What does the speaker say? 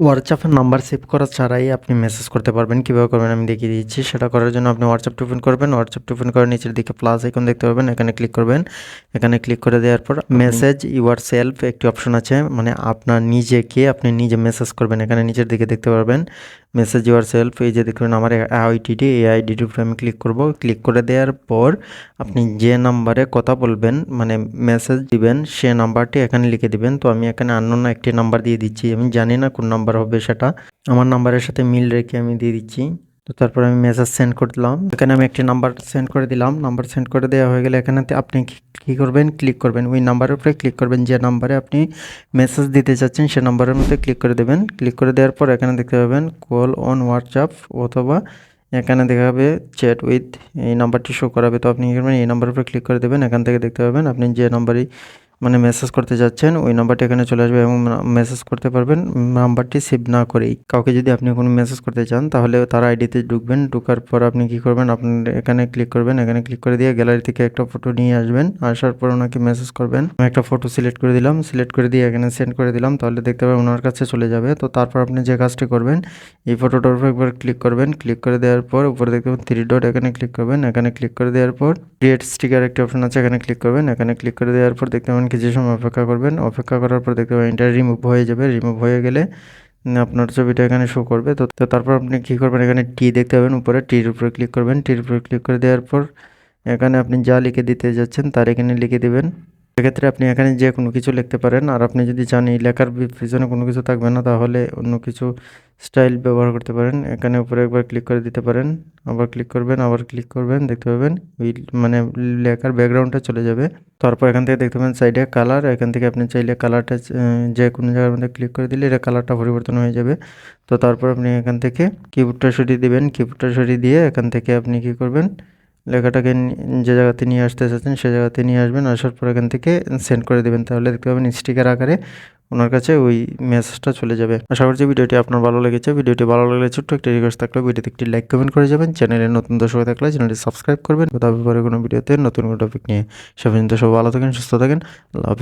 হোয়াটসঅ্যাপের number save করা ছাড়াই আপনি মেসেজ করতে পারবেন। কীভাবে করবেন আমি দেখিয়ে দিচ্ছি। সেটা করার জন্য আপনি হোয়াটসঅ্যাপ ওপেন করবেন। হোয়াটসঅ্যাপ ওপেন করে নিচের দিকে প্লাস আইকন দেখতে পাবেন। এখানে ক্লিক করবেন। এখানে ক্লিক করে দেওয়ার পর মেসেজ ইউর সেলফ একটি অপশন আছে। মানে আপনার নিজেকে আপনি নিজে মেসেজ করবেন। এখানে নিচের দিকে দেখতে পারবেন। মেসেজ ইউর সেলফ এই যে দেখুন আমার আইডিটি এই আইডিটির উপরে আমি ক্লিক করব। ক্লিক করে দেওয়ার পর আপনি যে নাম্বারে কথা বলবেন মানে মেসেজ দিবেন, সে নাম্বারটি এখানে লিখে দিবেন। তো আমি এখানে অন্য একটি নাম্বার দিয়ে দিচ্ছি। আমি জানি না কোন নাম্বার হবে সেটা। আমার নাম্বারের সাথে মিল রেখে আমি দিয়ে দিচ্ছি। তো তারপর আমি মেসেজ সেন্ড করে দিলাম। এখানে আমি একটি নাম্বার সেন্ড করে দিলাম। নাম্বার সেন্ড করে দেওয়া হয়ে গেলে এখানে আপনি কী করবেন? ক্লিক করবেন। ওই নাম্বারের উপরে ক্লিক করবেন। যে নাম্বারে আপনি মেসেজ দিতে চাচ্ছেন, সে নাম্বারের মধ্যে ক্লিক করে দেবেন। ক্লিক করে দেওয়ার পর এখানে দেখতে পাবেন কল অন হোয়াটসঅ্যাপ অথবা এখানে দেখা যাবে চ্যাট উইথ এই নাম্বারটি শো করাবে। তো আপনি কী করবেন? এই নাম্বারের উপরে ক্লিক করে দেবেন। এখান থেকে দেখতে পাবেন আপনি যে নাম্বারই মানে মেসেজ করতে যাচ্ছেন, ওই নাম্বারটি এখানে চলে আসবে এবং মেসেজ করতে পারবেন। নাম্বারটি সেভ না করেই। কাউকে যদি আপনি কোনো মেসেজ করতে চান, তাহলে তার আইডিতে ঢুকবেন। ঢুকার পর আপনি কি করবেন? আপনার এখানে ক্লিক করবেন। এখানে ক্লিক করে দিয়ে গ্যালারি থেকে একটা ফটো নিয়ে আসবেন। আসার পর ওনাকে মেসেজ করবেন। আমি একটা ফটো সিলেক্ট করে দিলাম। সিলেক্ট করে দিয়ে এখানে সেন্ড করে দিলাম। তাহলে দেখতে পাবেন ওনার কাছে চলে যাবে। তো তারপর আপনি যে কাজটি করবেন, এই ফটোটার উপর একবার ক্লিক করবেন। ক্লিক করে দেওয়ার পর উপরে দেখতে পাবেন থ্রি ডট এখানে ক্লিক করবেন। এখানে ক্লিক করে দেওয়ার পর ক্রিয়েট স্টিকার একটি অপশন আছে। এখানে ক্লিক করবেন। এখানে ক্লিক করে দেওয়ার পর দেখতে পাবেন কিছু সময় অপেক্ষা করবেন। অপেক্ষা করার পর দেখতে পাবেন এটা রিমুভ হয়ে যাবে। রিমুভ হয়ে গেলে আপনার ছবিটা এখানে শো করবে। তো তো তারপর আপনি কী করবেন? এখানে টি দেখতে পাবেন উপরে। টির উপরে ক্লিক করবেন। টির উপরে ক্লিক করে দেওয়ার পর এখানে আপনি যা লিখে দিতে যাচ্ছেন তার এখানে লিখে দেবেন সেক্ষেত্রে আপনি এখানে যে কোনো কিছু লিখতে পারেন। আর আপনি যদি চান এই লেখার পিছনে কোনো কিছু থাকবে না, তাহলে অন্য কিছু স্টাইল ব্যবহার করতে পারেন। এখানে উপরে একবার ক্লিক করে দিতে পারেন। আবার ক্লিক করবেন, আবার ক্লিক করবেন, দেখতে পাবেন ওই মানে লেখার ব্যাকগ্রাউন্ডটা চলে যাবে। তারপর এখান থেকে দেখতে পাবেন সাইডে কালার। এখান থেকে আপনি চাইলে কালারটা যে কোনো জায়গার মধ্যে ক্লিক করে দিলে এটা কালারটা পরিবর্তন হয়ে যাবে। তো তারপর আপনি এখান থেকে কিবোর্ডটা সরিয়ে দিবেন। কিবোর্ডটা সরিয়ে দিয়ে এখান থেকে আপনি কি করবেন? লেখাটাকে যে জায়গাতে নিয়ে আসতে চাচ্ছেন সে জায়গাতে নিয়ে আসবেন। আসার পর এখান থেকে সেন্ড করে দেবেন। তাহলে দেখতে পাবেন স্টিকার আকারে ওনার কাছে ওই মেসেজটা চলে যাবে। আশা করছি ভিডিওটি আপনার ভালো লেগেছে। ভিডিওটি ভালো লাগলে ছোট্ট একটি রিকোয়েস্ট থাকলে ভিডিওতে একটি লাইক কমেন্ট করে যাবেন। চ্যানেলে নতুন দর্শক থাকলে চ্যানেলটি সাবস্ক্রাইব করবেন। কথা পরে কোনো ভিডিওতে নতুন কোনো টপিক নিয়ে সে পর্যন্ত সব ভালো থাকেন, সুস্থ থাকেন। আল্লাহ